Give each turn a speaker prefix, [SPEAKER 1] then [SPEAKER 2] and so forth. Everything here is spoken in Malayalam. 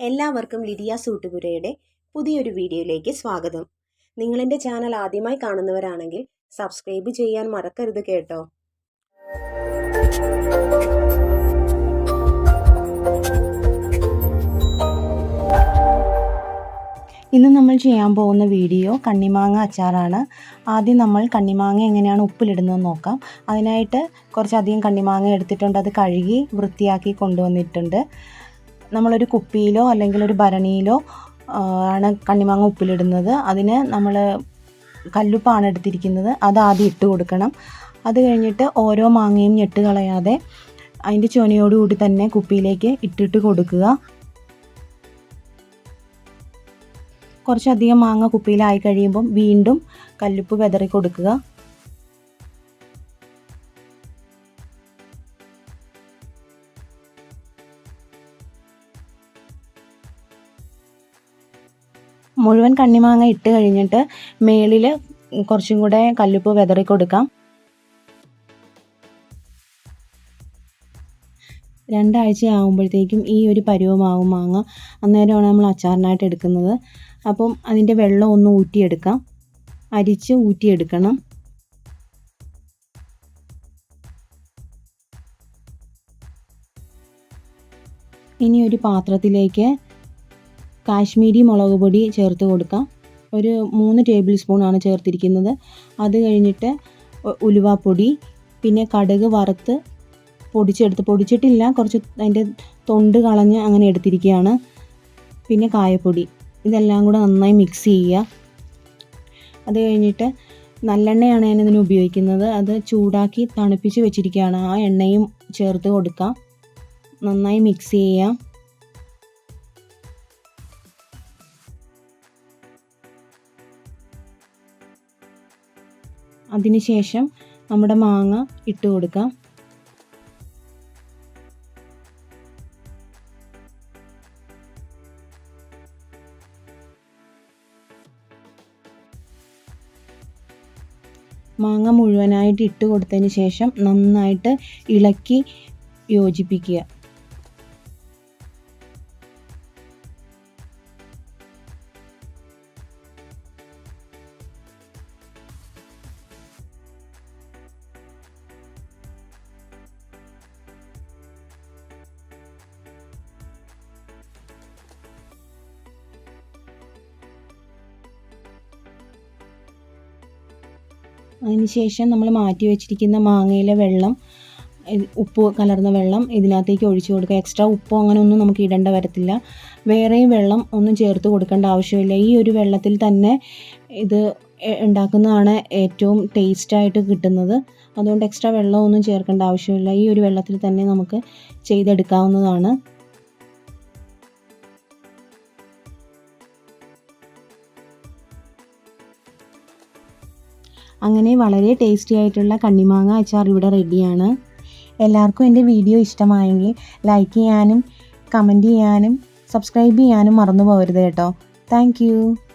[SPEAKER 1] എല്ലാവർക്കും ലിഡിയ സൂട്ടുപുരയുടെ പുതിയൊരു വീഡിയോയിലേക്ക് സ്വാഗതം. നിങ്ങളെന്റെ ചാനൽ ആദ്യമായി കാണുന്നവരാണെങ്കിൽ സബ്സ്ക്രൈബ് ചെയ്യാൻ മറക്കരുത് കേട്ടോ.
[SPEAKER 2] ഇന്ന് നമ്മൾ ചെയ്യാൻ പോകുന്ന വീഡിയോ കണ്ണിമാങ്ങ അച്ചാറാണ്. ആദ്യം നമ്മൾ കണ്ണിമാങ്ങ എങ്ങനെയാണ് ഉപ്പിലിടുന്നത് നോക്കാം. അതിനായിട്ട് കുറച്ചധികം കണ്ണിമാങ്ങ എടുത്തിട്ടുണ്ട്. അത് കഴുകി വൃത്തിയാക്കി കൊണ്ടുവന്നിട്ടുണ്ട്. നമ്മളൊരു കുപ്പിയിലോ അല്ലെങ്കിൽ ഒരു ഭരണിയിലോ ആണ് കണ്ണിമാങ്ങ ഉപ്പിലിടുന്നത്. അതിന് നമ്മൾ കല്ലുപ്പാണ് എടുത്തിരിക്കുന്നത്. അത് ആദ്യം ഇട്ട് കൊടുക്കണം. അത് കഴിഞ്ഞിട്ട് ഓരോ മാങ്ങയും ഞെട്ട് കളയാതെ അതിന്റെ ചുനയോടുകൂടി തന്നെ കുപ്പിയിലേക്ക് ഇട്ടിട്ട് കൊടുക്കുക. കുറച്ചധികം മാങ്ങ കുപ്പിയിലായി കഴിയുമ്പം വീണ്ടും കല്ലുപ്പ് വിതറി കൊടുക്കുക. മുഴുവൻ കണ്ണിമാങ്ങ ഇട്ട് കഴിഞ്ഞിട്ട് മേളിൽ കുറച്ചും കൂടെ കല്ലുപ്പ് വെതറി കൊടുക്കാം. രണ്ടാഴ്ച ആകുമ്പോഴത്തേക്കും ഈ ഒരു പരുവമാവും മാങ്ങ. അന്നേരമാണ് നമ്മൾ അച്ചാറിനായിട്ട് എടുക്കുന്നത്. അപ്പം അതിന്റെ വെള്ളം ഒന്ന് ഊറ്റിയെടുക്കാം. അരിച്ച് ഊറ്റിയെടുക്കണം. ഇനി ഒരു പാത്രത്തിലേക്ക് കാശ്മീരി മുളക് പൊടി ചേർത്ത് കൊടുക്കാം. ഒരു മൂന്ന് ടേബിൾ സ്പൂണാണ് ചേർത്തിരിക്കുന്നത്. അത് കഴിഞ്ഞിട്ട് ഉലുവാപ്പൊടി പിന്നെ കടുക് വറുത്ത് പൊടിച്ചെടുത്ത് പൊടിച്ചിട്ടില്ല കുറച്ച് അതിന്റെ തൊണ്ട് കളഞ്ഞ് അങ്ങനെ എടുത്തിരിക്കുകയാണ്. പിന്നെ കായപ്പൊടി ഇതെല്ലാം കൂടെ നന്നായി മിക്സ് ചെയ്യുക. അത് കഴിഞ്ഞിട്ട് നല്ലെണ്ണയാണ് ഞാൻ ഇതിന് ഉപയോഗിക്കുന്നത്. അത് ചൂടാക്കി തണുപ്പിച്ച് വെച്ചിരിക്കുകയാണ്. ആ എണ്ണയും ചേർത്ത് കൊടുക്കാം. നന്നായി മിക്സ് ചെയ്യാം അതിനുശേഷം നമ്മുടെ മാങ്ങ ഇട്ട് കൊടുക്കാം. മാങ്ങ മുഴുവനായിട്ട് ഇട്ട് കൊടുത്തതിന് ശേഷം നന്നായിട്ട് ഇളക്കി യോജിപ്പിക്കുക. അതിനുശേഷം നമ്മൾ മാറ്റി വെച്ചിരിക്കുന്ന മാങ്ങയിലെ വെള്ളം ഉപ്പ് കലർന്ന വെള്ളം ഇതിനകത്തേക്ക് ഒഴിച്ചു കൊടുക്കുക. എക്സ്ട്രാ ഉപ്പോ അങ്ങനെ ഒന്നും നമുക്ക് ഇടേണ്ട വരത്തില്ല. വേറെയും വെള്ളം ഒന്നും ചേർത്ത് കൊടുക്കേണ്ട ആവശ്യമില്ല. ഈ ഒരു വെള്ളത്തിൽ തന്നെ ഇത് ഉണ്ടാക്കുന്നതാണ് ഏറ്റവും ടേസ്റ്റായിട്ട് കിട്ടുന്നത്. അതുകൊണ്ട് എക്സ്ട്രാ വെള്ളമൊന്നും ചേർക്കേണ്ട ആവശ്യമില്ല. ഈ ഒരു വെള്ളത്തിൽ തന്നെ നമുക്ക് ചെയ്തെടുക്കാവുന്നതാണ്. അങ്ങനെ വളരെ ടേസ്റ്റി ആയിട്ടുള്ള കണ്ണിമാങ്ങ അച്ചാർ ഇവിടെ റെഡിയാണ് എല്ലാവർക്കും എന്റെ വീഡിയോ ഇഷ്ടമായെങ്കിൽ ലൈക്ക് ചെയ്യാനും കമന്റ് ചെയ്യാനും സബ്സ്ക്രൈബ് ചെയ്യാനും മറന്നു പോകരുത് കേട്ടോ. താങ്ക്